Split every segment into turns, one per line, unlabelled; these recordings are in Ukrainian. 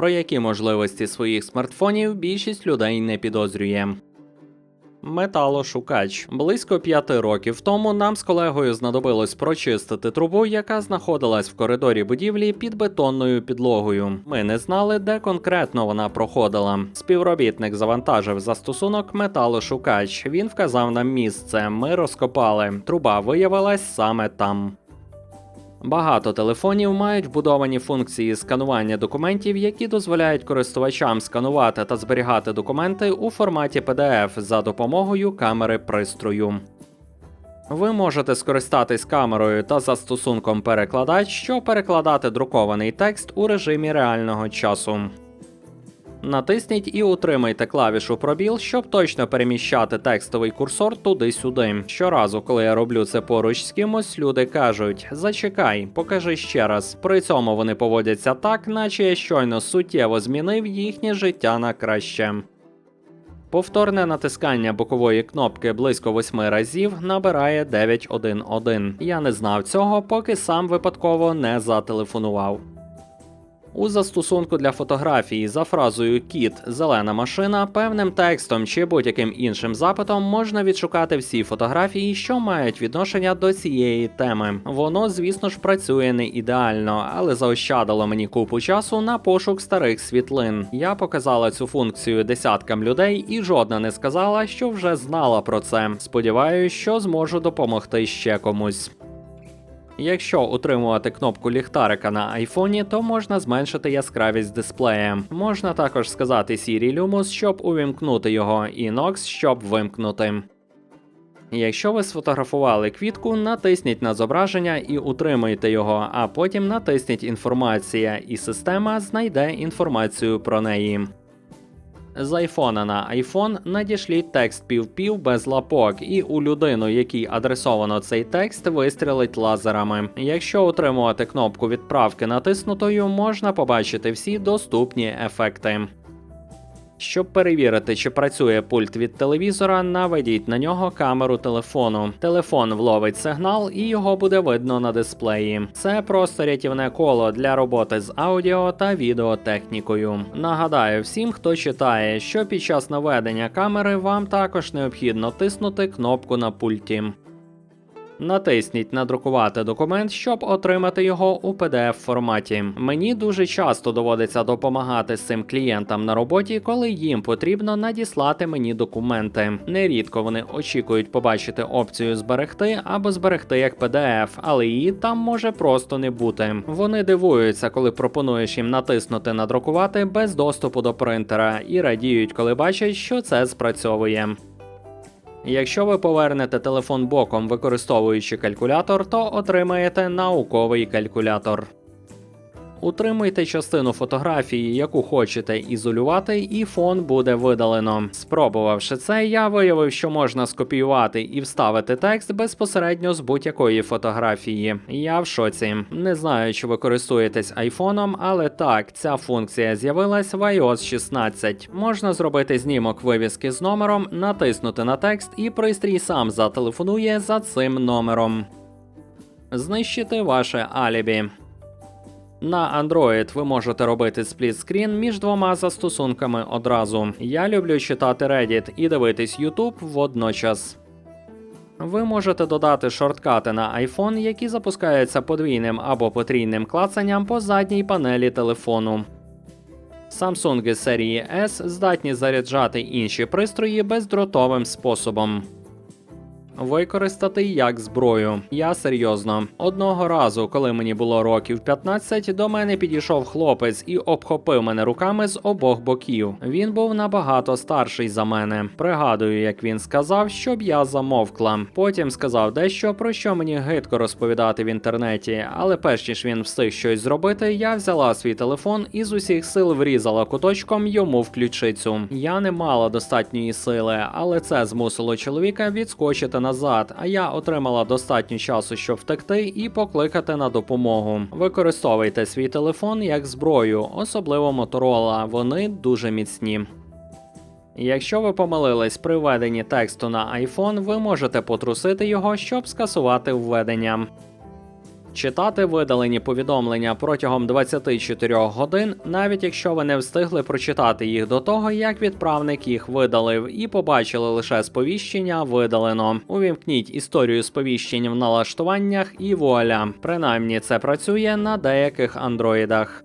про які можливості своїх смартфонів більшість людей не підозрює. Металошукач. Близько п'яти років тому нам з колегою знадобилось прочистити трубу, яка знаходилась в коридорі будівлі під бетонною підлогою. Ми не знали, де конкретно вона проходила. Співробітник завантажив застосунок металошукач. Він вказав нам місце. Ми розкопали. Труба виявилась саме там. Багато телефонів мають вбудовані функції сканування документів, які дозволяють користувачам сканувати та зберігати документи у форматі PDF за допомогою камери пристрою. Ви можете скористатись камерою та застосунком перекладач, щоб перекладати друкований текст у режимі реального часу. Натисніть і утримайте клавішу пробіл, щоб точно переміщати текстовий курсор туди-сюди. Щоразу, коли я роблю це поруч з кимось, люди кажуть: зачекай, покажи ще раз. При цьому вони поводяться так, наче я щойно суттєво змінив їхнє життя на краще. Повторне натискання бокової кнопки близько восьми разів набирає 911. Я не знав цього, поки сам випадково не зателефонував. У застосунку для фотографії за фразою Кіт зелена машина певним текстом чи будь-яким іншим запитом можна відшукати всі фотографії, що мають відношення до цієї теми. Воно, звісно ж, працює не ідеально, але заощадило мені купу часу на пошук старих світлин. Я показала цю функцію десяткам людей, і жодна не сказала, що вже знала про це. Сподіваюсь, що зможу допомогти ще комусь. Якщо утримувати кнопку ліхтарика на айфоні, то можна зменшити яскравість дисплея. Можна також сказати Siri Lumos, щоб увімкнути його, і Nox, щоб вимкнути. Якщо ви сфотографували квітку, натисніть на зображення і утримуйте його, а потім натисніть інформація, і система знайде інформацію про неї. З айфона на айфон надішліть текст пів-пів без лапок, і у людину, якій адресовано цей текст, вистрілить лазерами. Якщо отримувати кнопку відправки натиснутою, можна побачити всі доступні ефекти. Щоб перевірити, чи працює пульт від телевізора, наведіть на нього камеру телефону. Телефон вловить сигнал і його буде видно на дисплеї. Це просто рятівне коло для роботи з аудіо та відеотехнікою. Нагадаю всім, хто читає, що під час наведення камери вам також необхідно тиснути кнопку на пульті. Натисніть надрукувати документ, щоб отримати його у pdf форматі. Мені дуже часто доводиться допомагати цим клієнтам на роботі, коли їм потрібно надіслати мені документи. Нерідко вони очікують побачити опцію зберегти або зберегти як PDF, але її там може просто не бути. Вони дивуються, коли пропонуєш їм натиснути надрукувати без доступу до принтера, і радіють, коли бачать, що це спрацьовує. Якщо ви повернете телефон боком, використовуючи калькулятор, то отримаєте науковий калькулятор. Утримуйте частину фотографії, яку хочете ізолювати, і фон буде видалено. Спробувавши це, я виявив, що можна скопіювати і вставити текст безпосередньо з будь-якої фотографії. Я в шоці. Не знаю, чи ви користуєтесь айфоном, але так, ця функція з'явилась в iOS 16. Можна зробити знімок вивіски з номером, натиснути на текст, і пристрій сам зателефонує за цим номером. Знищити ваше алібі. На Android ви можете робити сплітскрін між двома застосунками одразу. Я люблю читати Reddit і дивитись YouTube водночас. Ви можете додати шорткати на iPhone, які запускаються подвійним або потрійним клацанням по задній панелі телефону. Samsung серії S здатні заряджати інші пристрої бездротовим способом. Використати як зброю. Я серйозно. Одного разу, коли мені було років 15, до мене підійшов хлопець і обхопив мене руками з обох боків. Він був набагато старший за мене. Пригадую, як він сказав, щоб я замовкла. Потім сказав дещо, про що мені гидко розповідати в інтернеті, але перш ніж він встиг щось зробити, я взяла свій телефон і з усіх сил врізала куточком йому в ключицю. Я не мала достатньої сили, але це змусило чоловіка відскочити назад. А я отримала достатньо часу, щоб втекти і покликати на допомогу. Використовуйте свій телефон як зброю, особливо моторола. Вони дуже міцні. Якщо ви помилились при введенні тексту на iPhone, ви можете потрусити його, щоб скасувати введення. Читати видалені повідомлення протягом 24 годин, навіть якщо ви не встигли прочитати їх до того, як відправник їх видалив, і побачили лише сповіщення видалено. Увімкніть історію сповіщень в налаштуваннях і вуаля. Принаймні це працює на деяких андроїдах.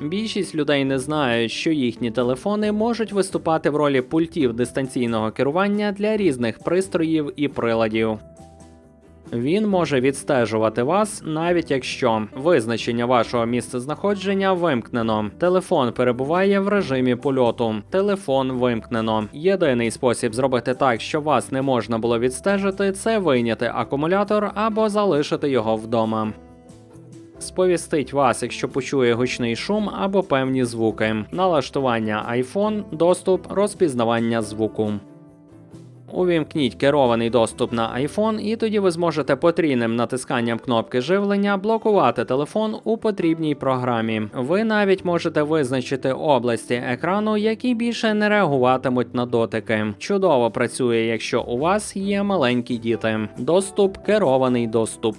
Більшість людей не знають, що їхні телефони можуть виступати в ролі пультів дистанційного керування для різних пристроїв і приладів. Він може відстежувати вас, навіть якщо визначення вашого місцезнаходження вимкнено. Телефон перебуває в режимі польоту. Телефон вимкнено. Єдиний спосіб зробити так, щоб вас не можна було відстежити, це вийняти акумулятор або залишити його вдома. Сповістить вас, якщо почує гучний шум або певні звуки. Налаштування iPhone, доступ, розпізнавання звуку. Увімкніть керований доступ на iPhone, і тоді ви зможете потрійним натисканням кнопки живлення блокувати телефон у потрібній програмі. Ви навіть можете визначити області екрану, які більше не реагуватимуть на дотики. Чудово працює, якщо у вас є маленькі діти. Доступ керований доступ.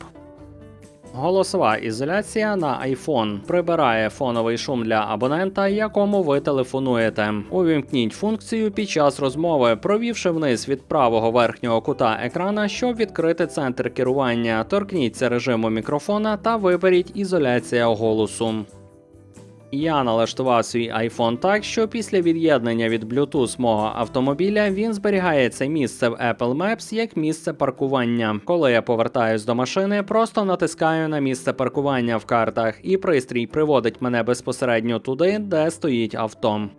Голосова ізоляція на iPhone прибирає фоновий шум для абонента, якому ви телефонуєте. Увімкніть функцію під час розмови, провівши вниз від правого верхнього кута екрана, щоб відкрити центр керування. Торкніться режиму мікрофона та виберіть ізоляція голосу. Я налаштував свій iPhone так, що після від'єднання від Bluetooth мого автомобіля він зберігає це місце в Apple Maps як місце паркування. Коли я повертаюсь до машини, просто натискаю на місце паркування в картах, і пристрій приводить мене безпосередньо туди, де стоїть авто.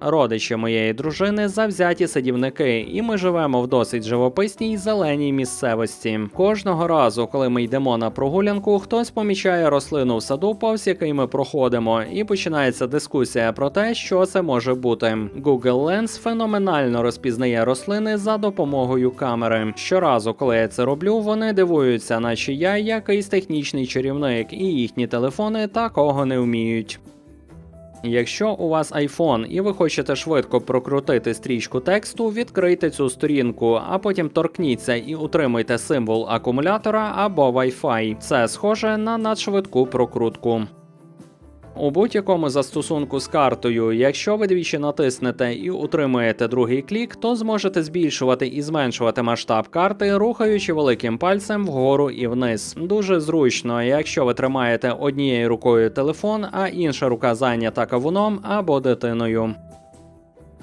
Родичі моєї дружини завзяті садівники, і ми живемо в досить живописній зеленій місцевості. Кожного разу, коли ми йдемо на прогулянку, хтось помічає рослину в саду, повз який ми проходимо, і починається дискусія про те, що це може бути. Google Lens феноменально розпізнає рослини за допомогою камери. Щоразу, коли я це роблю, вони дивуються, наче я якийсь технічний чарівник, і їхні телефони такого не вміють. Якщо у вас iPhone і ви хочете швидко прокрутити стрічку тексту, відкрийте цю сторінку, а потім торкніться і утримайте символ акумулятора або Wi-Fi. Це схоже на надшвидку прокрутку. У будь-якому застосунку з картою, якщо ви двічі натиснете і утримуєте другий клік, то зможете збільшувати і зменшувати масштаб карти, рухаючи великим пальцем вгору і вниз. Дуже зручно, якщо ви тримаєте однією рукою телефон, а інша рука зайнята кавуном або дитиною.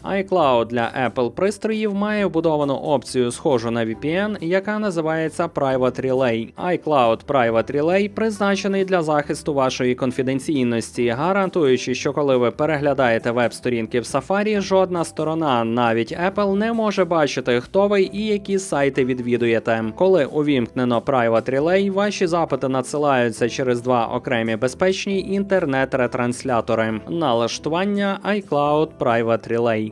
iCloud для Apple пристроїв має вбудовану опцію, схожу на VPN, яка називається Private Relay. iCloud Private Relay призначений для захисту вашої конфіденційності, гарантуючи, що коли ви переглядаєте веб-сторінки в Safari, жодна сторона, навіть Apple, не може бачити, хто ви і які сайти відвідуєте. Коли увімкнено Private Relay, ваші запити надсилаються через два окремі безпечні інтернет-ретранслятори. Налаштування iCloud Private Relay.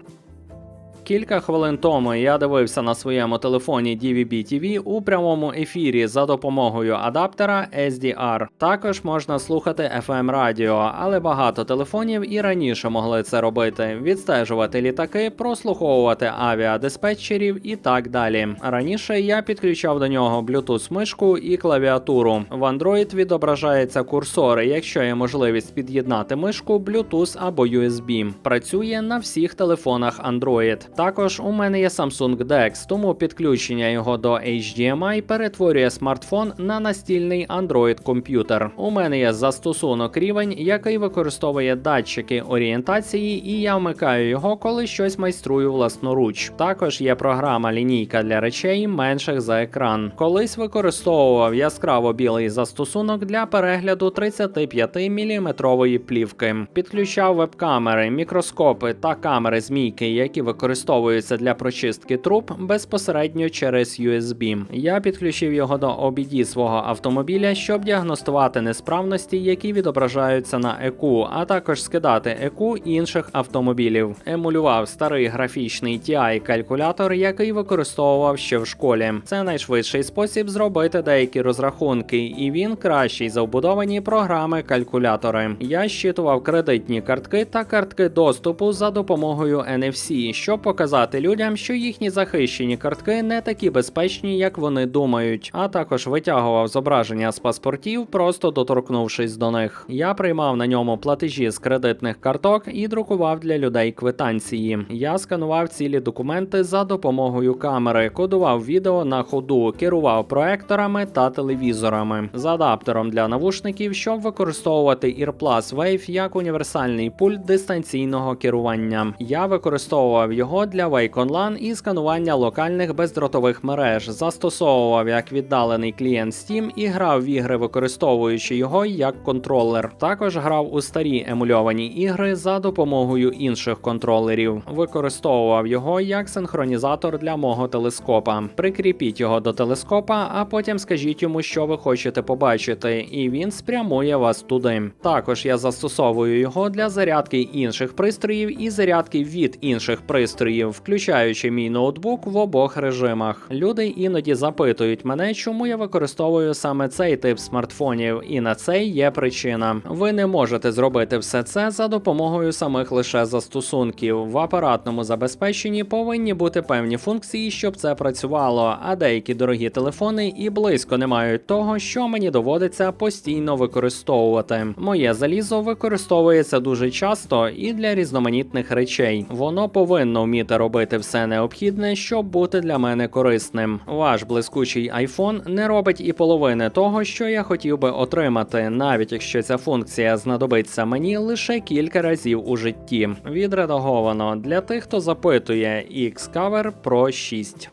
Кілька хвилин тому я дивився на своєму телефоні DVB TV у прямому ефірі за допомогою адаптера SDR. Також можна слухати FM радіо, але багато телефонів і раніше могли це робити: відстежувати літаки, прослуховувати авіадиспетчерів і так далі. Раніше я підключав до нього Bluetooth мишку і клавіатуру. В Android відображається курсор, якщо є можливість під'єднати мишку, Bluetooth або USB. Працює на всіх телефонах Android. Також у мене є Samsung DeX, тому підключення його до HDMI перетворює смартфон на настільний Android комп'ютер. У мене є застосунок рівень, який використовує датчики орієнтації, і я вмикаю його, коли щось майструю власноруч. Також є програма лінійка для речей менших за екран. Колись використовував яскраво білий застосунок для перегляду 35-мм плівки. Підключав веб-камери, мікроскопи та камери змійки, які використовуються для прочистки труб безпосередньо через USB. Я підключив його до OBD свого автомобіля, щоб діагностувати несправності, які відображаються на ЕКУ, а також скидати ЕКУ інших автомобілів. Емулював старий графічний TI калькулятор, який використовував ще в школі. Це найшвидший спосіб зробити деякі розрахунки, і він кращий за вбудовані програми калькулятори. Я щитував кредитні картки та картки доступу за допомогою NFC, щоб показати людям, що їхні захищені картки не такі безпечні, як вони думають, а також витягував зображення з паспортів, просто доторкнувшись до них. Я приймав на ньому платежі з кредитних карток і друкував для людей квитанції. Я сканував цілі документи за допомогою камери, кодував відео на ходу, керував проекторами та телевізорами з адаптером для навушників, щоб використовувати EarPlus Wave як універсальний пульт дистанційного керування. Я використовував його для Wake Online і сканування локальних бездротових мереж, застосовував як віддалений клієнт Steam і грав в ігри, використовуючи його як контролер. Також грав у старі емульовані ігри за допомогою інших контролерів. Використовував його як синхронізатор для мого телескопа. Прикріпіть його до телескопа, а потім скажіть йому, що ви хочете побачити, і він спрямує вас туди. Також я застосовую його для зарядки інших пристроїв і зарядки від інших пристроїв, включаючи мій ноутбук в обох режимах. Люди іноді запитують мене, чому я використовую саме цей тип смартфонів, і на це є причина. Ви не можете зробити все це за допомогою самих лише застосунків. В апаратному забезпеченні повинні бути певні функції, щоб це працювало. А деякі дорогі телефони і близько не мають того, що мені доводиться постійно використовувати. Моє залізо використовується дуже часто і для різноманітних речей. Воно повинно вміти робити все необхідне, щоб бути для мене корисним. Ваш блискучий iPhone не робить і половини того, що я хотів би отримати, навіть якщо ця функція знадобиться мені лише кілька разів у житті. Відредаговано для тих, хто запитує Xcover Pro 6.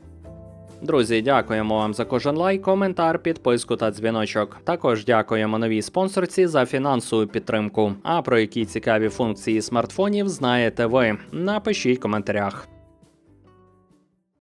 Друзі, дякуємо вам за кожен лайк, коментар, підписку та дзвіночок. Також дякуємо новій спонсорці за фінансову підтримку. А про які цікаві функції смартфонів знаєте ви? Напишіть в коментарях.